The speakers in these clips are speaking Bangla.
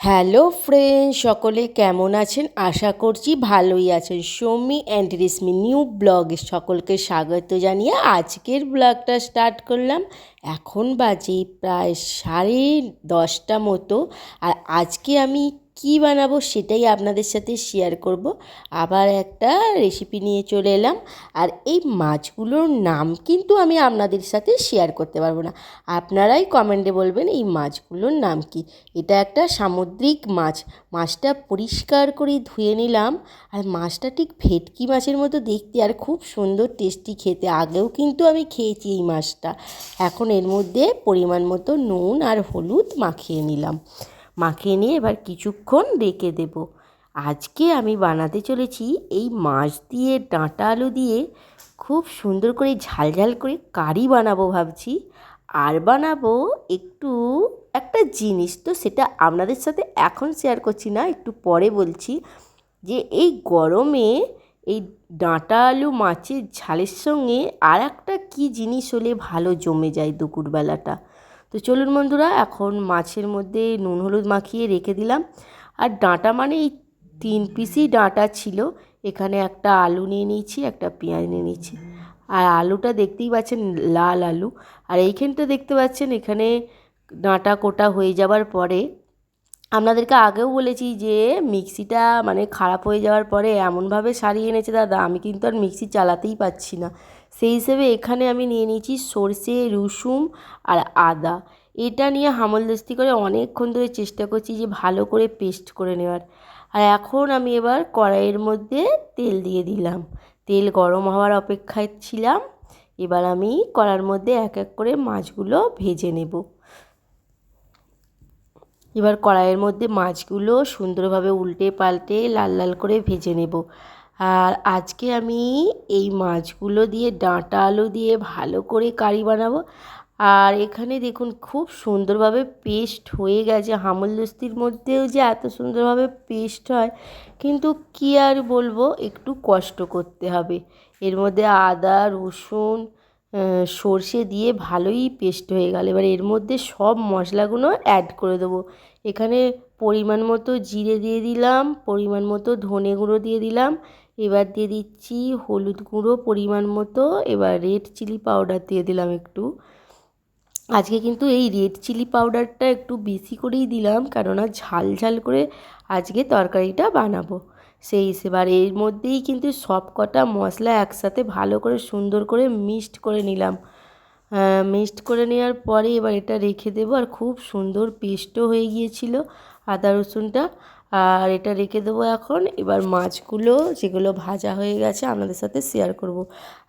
হ্যালো ফ্রেন্ড সকলে কেমন আছেন? আশা করছি ভালোই আছেন। সৌমি অ্যান্ড রেশমি নিউ ব্লগে সকলকে স্বাগত জানিয়ে আজকের ব্লগটা স্টার্ট করলাম। এখন বাজে প্রায় সাড়ে দশটা মতো। আর আজকে আমি কি বানাবো সেটাই আপনাদের সাথে শেয়ার করব। আবার একটা রেসিপি নিয়ে চলে এলাম। আর এই মাছগুলোর নাম কিন্তু আমি আপনাদের সাথে শেয়ার করতে পারব না। আপনারাই কমেন্টে বলবেন এই মাছগুলোর নাম কি। এটা একটা সামুদ্রিক মাছ। মাছটা পরিষ্কার করে ধুয়ে নিলাম। আর মাছটা ঠিক ভেটকি মাছের মতো দেখতে আর খুব সুন্দর টেস্টি খেতে। আগেও কিন্তু আমি খেয়েছি এই মাছটা। এখন এর মধ্যে পরিমাণ মতো নুন আর হলুদ মাখিয়ে নিলাম। মাখিয়ে নিয়ে এবার কিছুক্ষণ রেখে দেব। আজকে আমি বানাতে চলেছি এই মাছ দিয়ে ডাঁটা আলু দিয়ে খুব সুন্দর করে ঝাল ঝাল করে কারি বানাবো ভাবছি। আর বানাবো একটু একটা জিনিস, তো সেটা আপনাদের সাথে এখন শেয়ার করছি না, একটু পরে বলছি যে এই গরমে এই ডাঁটা আলু মাছের ঝালের সঙ্গে আর একটা কী জিনিস হলে ভালো জমে যায় দুপুরবেলাটা? তো চলুন বন্ধুরা, এখন মাছের মধ্যে নুন হলুদ মাখিয়ে রেখে দিলাম। আর ডাঁটা মানে এই তিন পিসই ডাঁটা ছিল। এখানে একটা আলু নিয়ে নিয়েছি, একটা পেঁয়াজ নিয়ে নিয়েছি। আর আলুটা দেখতেই পাচ্ছেন লাল আলু। আর এইখানটা দেখতে পাচ্ছেন, এখানে ডাঁটা কোটা হয়ে যাওয়ার পরে আপনাদেরকে আগেও বলেছি যে মিক্সিটা মানে খারাপ হয়ে যাওয়ার পরে এমনভাবে সারিয়ে এনেছে দাদা, আমি কিন্তু আর মিক্সি চালাতেই পাচ্ছি না। সেই হিসেবে এখানে আমি নিয়ে নিয়েছি সর্ষে, রসুন আর আদা। এটা নিয়ে হামলদস্তি করে অনেকক্ষণ ধরে চেষ্টা করছি যে ভালো করে পেস্ট করে নেওয়ার। আর এখন আমি এবার কড়াইয়ের মধ্যে তেল দিয়ে দিলাম। তেল গরম হওয়ার অপেক্ষায় ছিলাম। এবার আমি কড়ার মধ্যে এক এক করে মাছগুলো ভেজে নেব। এবার কড়াইয়ের মধ্যে মাছগুলো সুন্দরভাবে উল্টে পাল্টে লাল লাল করে ভেজে নেব। আর আজকে আমি এই মাছগুলো দিয়ে, ডাঁটা আলু দিয়ে ভালো করে কারি বানাবো। আর এখানে দেখুন খুব সুন্দরভাবে পেস্ট হয়ে গেছে। হামলদস্তির মধ্যেও যে এত সুন্দরভাবে পেস্ট হয়, কিন্তু কী আর বলব, একটু কষ্ট করতে হবে। এর মধ্যে আদা, রসুন সর্ষে দিয়ে ভালোই পেস্ট হয়ে গেল। এবার এর মধ্যে সব মশলাগুলো অ্যাড করে দেবো। এখানে পরিমাণ মতো জিরে দিয়ে দিলাম, পরিমাণ মতো ধনে গুঁড়ো দিয়ে দিলাম এবার দিয়ে দিচ্ছি হলুদ গুঁড়ো পরিমাণ মতো। এবার রেড চিলি পাউডার দিয়ে দিলাম একটু। আজকে কিন্তু এই রেড চিলি পাউডারটা একটু বেশি করেই দিলাম, কেননা ঝাল ঝাল করে আজকে তরকারিটা বানাবো। সেই হিসেবে আর এর মধ্যেই কিন্তু সব কটা মশলা একসাথে ভালো করে সুন্দর করে মিক্সড করে নিলাম। মিক্সড করে নেওয়ার পরে এবার এটা রেখে দেবো। আর খুব সুন্দর পেস্টও হয়ে গিয়েছিল। আদা রসুনটা আর এটা রেখে দেবো এখন। এবার মাছগুলো যেগুলো ভাজা হয়ে গেছে আপনাদের সাথে শেয়ার করব।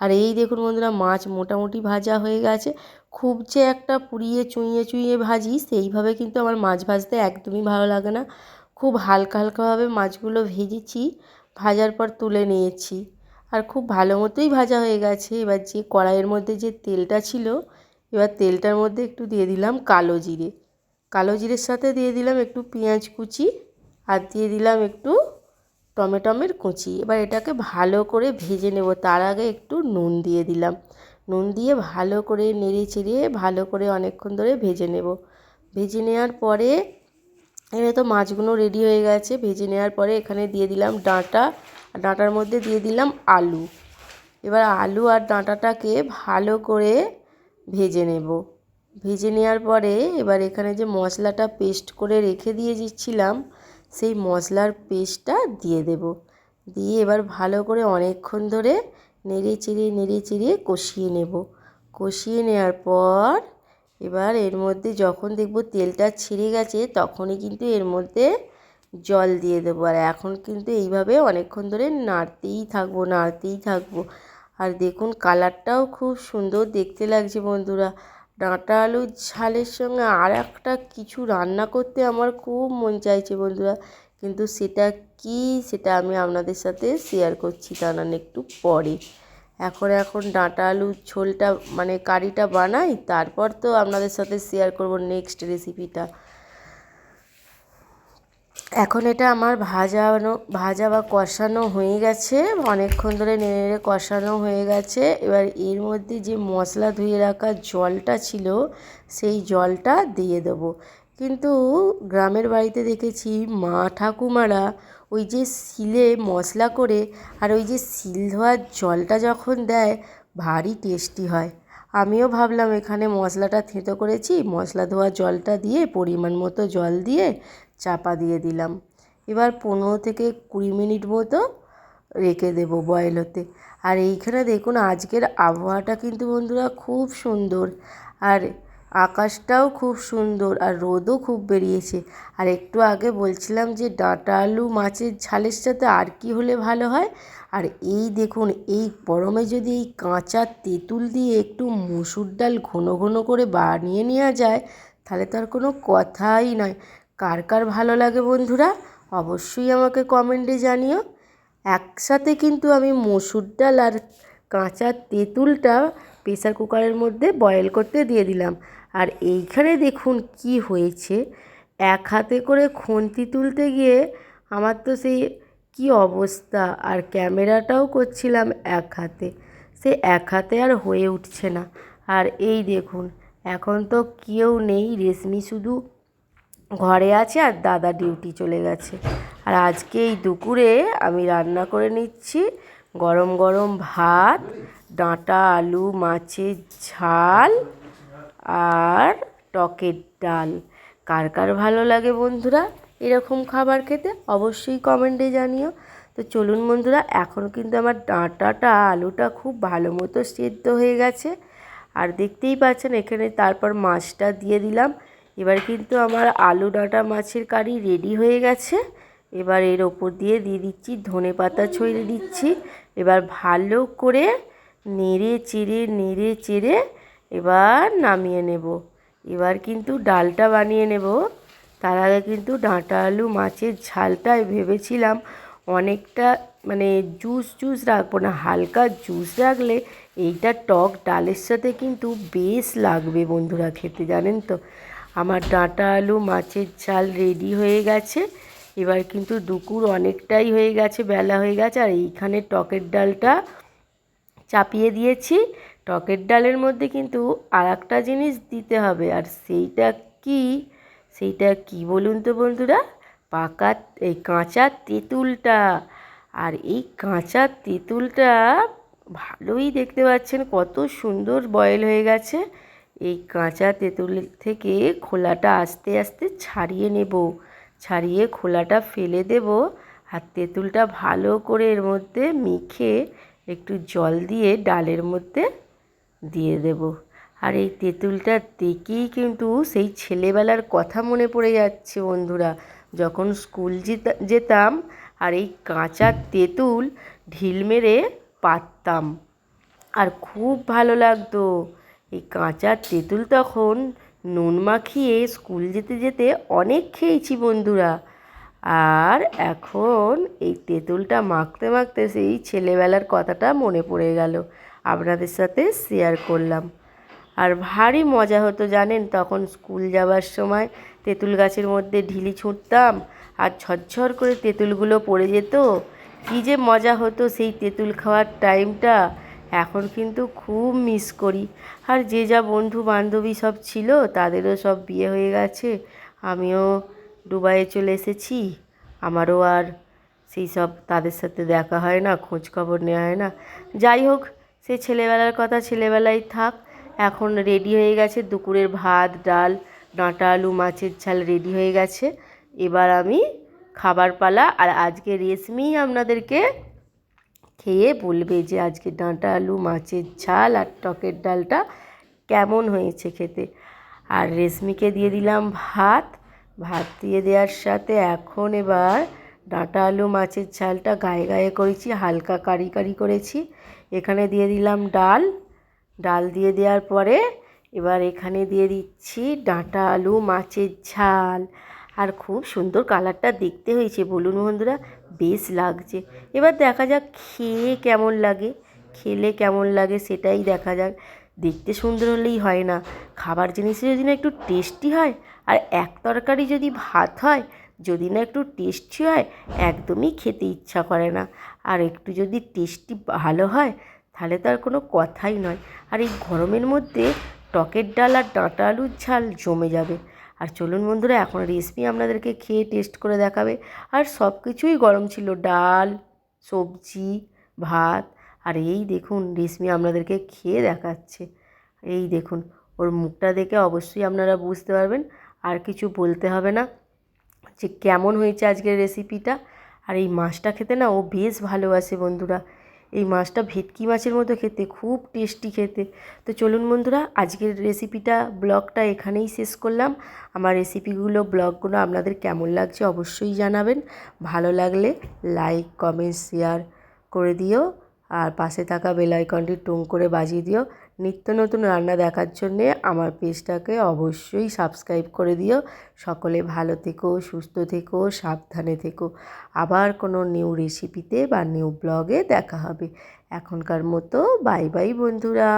আর এই দেখুন বন্ধুরা, মাছ মোটামুটি ভাজা হয়ে গেছে। খুব যে একটা পুড়িয়ে চুইয়ে চুইয়ে ভাজি, সেইভাবে কিন্তু আমার মাছ ভাজতে একদমই ভালো লাগে না। খুব হালকা হালকাভাবে মাছগুলো ভেজেছি, ভাজার পর তুলে নিয়েছি। আর খুব ভালো মতোই ভাজা হয়ে গেছে। এবার যে কড়াইয়ের মধ্যে যে তেলটা ছিল, এবার তেলটার মধ্যে একটু দিয়ে দিলাম কালো জিরে। কালো জিরের সাথে দিয়ে দিলাম একটু পেঁয়াজ কুচি আর দিয়ে দিলাম একটু টমেটমের কুচি। এবার এটাকে ভালো করে ভেজে নেব। তার আগে একটু নুন দিয়ে দিলাম। নুন দিয়ে ভালো করে নেড়ে চেড়ে ভালো করে অনেকক্ষণ ধরে ভেজে নেব। ভেজে নেওয়ার পরে এখানে তো মাছগুলো রেডি হয়ে গেছে। ভেজে নেওয়ার পরে এখানে দিয়ে দিলাম ডাঁটা। ডাঁটার মধ্যে দিয়ে দিলাম আলু। এবার আলু আর ডাঁটাটাকে ভালো করে ভেজে নেব। ভেজে নেওয়ার পরে এবার এখানে যে মশলাটা পেস্ট করে রেখে দিয়ে দিচ্ছিলাম সেই মশলার পেস্টটা দিয়ে দেব। দিয়ে এবার ভালো করে অনেকক্ষণ ধরে নেড়ে চেড়ে, নেড়ে চিড়িয়ে কষিয়ে নেব। কষিয়ে নেওয়ার পর এবার এর মধ্যে যখন দেখব তেলটা ছিঁড়ে গেছে, তখনই কিন্তু এর মধ্যে জল দিয়ে দেবো। আর এখন কিন্তু এইভাবে অনেকক্ষণ ধরে নাড়তেই থাকব নাড়তেই থাকব। আর দেখুন, কালারটাও খুব সুন্দর দেখতে লাগছে বন্ধুরা। ডাঁটা আলুর ঝালের সঙ্গে আর একটা কিছু রান্না করতে আমার খুব মন চাইছে বন্ধুরা। কিন্তু সেটা কি সেটা আমি আপনাদের সাথে শেয়ার করছি তা না একটু পরে। এখন এখন ডাঁটা আলুর ঝোলটা মানে কারিটা বানাই, তারপর তো আপনাদের সাথে শেয়ার করব নেক্সট রেসিপিটা এখন এটা আমার ভাজানো, ভাজা বা কষানো হয়ে গেছে। অনেকক্ষণ ধরে নেড়ে নেড়ে কষানো হয়ে গেছে। এবার এর মধ্যে যে মশলা ধুয়ে রাখা জলটা ছিল, সেই জলটা দিয়ে দেবো। কিন্তু গ্রামের বাড়িতে দেখেছি মা ঠাকুমারা ওই যে শিলে মশলা করে আর ওই যে শিল ধোয়ার জলটা যখন দেয়, ভারী টেস্টি হয়। আমিও ভাবলাম এখানে মশলাটা থেঁতো করেছি, মশলা ধোয়া জলটা দিয়ে পরিমাণ মতো জল দিয়ে চাপা দিয়ে দিলাম। এবার পনেরো থেকে কুড়ি মিনিট মতো রেখে দেবো বয়েল হতে আর এইখানে দেখুন, আজকের আবহাওয়াটা কিন্তু বন্ধুরা খুব সুন্দর। আর আকাশটাও খুব সুন্দর আর রোদও খুব বেরিয়েছে। আর একটু আগে বলছিলাম যে ডাঁটা আলু মাছের ঝালের সাথে আর কি হলে ভালো হয়? আর এই দেখুন, এই গরমে যদি এই কাঁচা তেঁতুল দিয়ে একটু মুসুর ডাল ঘন ঘন করে বানিয়ে নেওয়া যায়, তাহলে তো আর কোনো কথাই নয়। কার কার ভালো লাগে বন্ধুরা, অবশ্যই আমাকে কমেন্টে জানিও। একসাথে কিন্তু আমি মসুর ডাল আর কাঁচা তেঁতুলটা প্রেসার কুকারের মধ্যে বয়েল করতে দিয়ে দিলাম। আর এইখানে দেখুন কি হয়েছে, এক হাতে করে খুন্তি তুলতে গিয়ে আমার তো সেই কি অবস্থা, আর ক্যামেরাটাও করছিলাম এক হাতে। সে এক হাতে আর হয়ে উঠছে না। আর এই দেখুন, এখন তো কেউ নেই, রেশমি শুধু ঘরে আছে আর দাদা ডিউটি চলে গেছে। আর আজকে এই দুপুরে আমি রান্না করে নিচ্ছি গরম গরম ভাত, ডাঁটা, আলু, মাছের ঝাল আর টকের ডাল। কার কার ভালো লাগে বন্ধুরা এরকম খাবার খেতে অবশ্যই কমেন্টে জানিও। তো চলুন বন্ধুরা, এখন কিন্তু আমার ডাঁটাটা, আলুটা খুব ভালো মতো সেদ্ধ হয়ে গেছে। আর দেখতেই পাচ্ছেন এখানে তারপর মাছটা দিয়ে দিলাম। এবার কিন্তু আমার আলু ডাঁটা মাছের কারি রেডি হয়ে গেছে। এবার এর ওপর দিয়ে দিয়ে দিচ্ছি ধনে পাতা ছড়িয়ে দিচ্ছি। এবার ভালো করে নেড়ে চেড়ে নেড়ে চেড়ে এবার নামিয়ে নেব। এবার কিন্তু ডালটা বানিয়ে নেব। তার আগে কিন্তু ডাঁটা আলু মাছের ঝালটাই ভেবেছিলাম অনেকটা মানে জুস জুস রাখব না, হালকা জুস রাখলে এইটা টক ডালের সাথে কিন্তু বেশ লাগবে বন্ধুরা খেতে, জানেন তো? আমার ডাঁটা আলু, মাছের ঝাল রেডি হয়ে গেছে। এবার কিন্তু দুপুর অনেকটাই হয়ে গেছে, বেলা হয়ে গেছে। আর এইখানে টকের ডালটা চাপিয়ে দিয়েছি। টকের ডালের মধ্যে কিন্তু আর একটা জিনিস দিতে হবে। আর সেইটা কি? সেইটা কি বলুন তো বন্ধুরা? পাকা এই কাঁচা তেঁতুলটা। আর এই কাঁচা তেঁতুলটা ভালোই দেখতে পাচ্ছেন, কত সুন্দর বয়েল হয়ে গেছে। এই কাঁচা তেঁতুল থেকে খোলাটা আস্তে আস্তে ছাড়িয়ে নেব। ছাড়িয়ে খোলাটা ফেলে দেব আর তেঁতুলটা ভালো করে এর মধ্যে মেখে একটু জল দিয়ে ডালের মধ্যে দিয়ে দেব। আর এই তেঁতুলটা দেখেই কিন্তু সেই ছেলেবেলার কথা মনে পড়ে যাচ্ছে বন্ধুরা। যখন স্কুল যেতাম আর এই কাঁচা তেঁতুল ঢিল মেরে পাততাম। আর খুব ভালো লাগতো। এই কাঁচা তেঁতুল তখন নুন মাখিয়ে স্কুল যেতে যেতে অনেক খেয়েছি বন্ধুরা। আর এখন এই তেঁতুলটা মাখতে মাখতে সেই ছেলেবেলার কথাটা মনে পড়ে গেল। আপনাদের সাথে শেয়ার করলাম। আর ভারী মজা হতো জানেন, তখন স্কুল যাবার সময় তেঁতুল গাছের মধ্যে ঢিলি ছুঁটতাম আর ঝরঝর করে তেঁতুলগুলো পড়ে যেত। কী যে মজা হতো সেই তেঁতুল খাওয়ার টাইমটা এখন কিন্তু খুব মিস করি। আর যে যা বন্ধু বান্ধবী সব ছিল, তাদেরও সব বিয়ে হয়ে গেছে। আমিও দুবাইয়ে চলে এসেছি। আমারও আর সেই সব তাদের সাথে দেখা হয় না, খোঁজ খবর নেওয়া হয় না। যাই হোক, সে ছেলেবেলার কথা ছেলেবেলায় থাক। এখন রেডি হয়ে গেছে, দুপুরের ভাত, ডাল, ডাঁটা, আলু, মাছের ঝাল রেডি হয়ে গেছে। এবার আমি খাবার পালা, আর আজকে রেশমিই আপনাদেরকে খেয়ে বলবে যে আজকে ডাঁটা আলু, মাছের ঝাল আর টকের ডালটা কেমন হয়েছে খেতে। আর রেশমিকে দিয়ে দিলাম ভাত। ভাত দিয়ে দেওয়ার সাথে এখন এবার ডাঁটা আলু, মাছের ঝালটা গায়ে গায়ে করেছি, হালকা কারি কারি করেছি। এখানে দিয়ে দিলাম ডাল। ডাল দিয়ে দেওয়ার পরে এবার এখানে দিয়ে দিচ্ছি ডাঁটা আলু, মাছের ঝাল। আর খুব সুন্দর কালারটা দেখতে হয়েছে। বলুন বন্ধুরা বেশ লাগছে। এবার দেখা যাক খেয়ে কেমন লাগে। খেলে কেমন লাগে সেটাই দেখা যাক। দেখতে সুন্দর হলেই হয় না। খাবার জিনিসে যদি না একটু টেস্টি হয় আর এক তরকারি যদি ভাত হয়, যদি না একটু টেস্টি হয়, একদমই খেতে ইচ্ছা করে না। আর একটু যদি টেস্টি ভালো হয়, তাহলে তো আর কোনো কথাই নয়। আর এই গরমের মধ্যে টকের ডাল আর ডাঁটা আলুর ঝাল জমে যাবে। আর চলুন বন্ধুরা, এখন রেসিপি আপনাদেরকে খেয়ে টেস্ট করে দেখাবে। আর সব কিছুই গরম ছিল, ডাল, সবজি, ভাত। আর এই দেখুন রেশমি আপনাদেরকে খেয়ে দেখাচ্ছে। এই দেখুন, ওর মুখটা দেখে অবশ্যই আপনারা বুঝতে পারবেন। আর কিছু বলতে হবে না যে কেমন হয়েছে আজকের রেসিপিটা আর এই মাছটা খেতে না ও বেশ ভালোবাসে বন্ধুরা। এই মাছটা ভেটকি মাছের মতো খেতে, খুব টেস্টি খেতে। তো চলুন বন্ধুরা, আজকের রেসিপিটা, ব্লগটা এখানেই শেষ করলাম। আমার রেসিপিগুলো, ব্লগগুলো আপনাদের কেমন লাগছে অবশ্যই জানাবেন। ভালো লাগলে লাইক, কমেন্ট, শেয়ার করে দিও। আর পাশে থাকা বেল আইকনটি টুং করে বাজিয়ে দিও। নিত্য নতুন রান্না দেখার জন্যে আমার পেজটাকে অবশ্যই সাবস্ক্রাইব করে দিও। সকলে ভালো থেকো, সুস্থ থেকো, সাবধানে থেকো। আবার কোনো নিউ রেসিপিতে বা নিউ ব্লগে দেখা হবে। এখনকার মতো বাই বাই বন্ধুরা।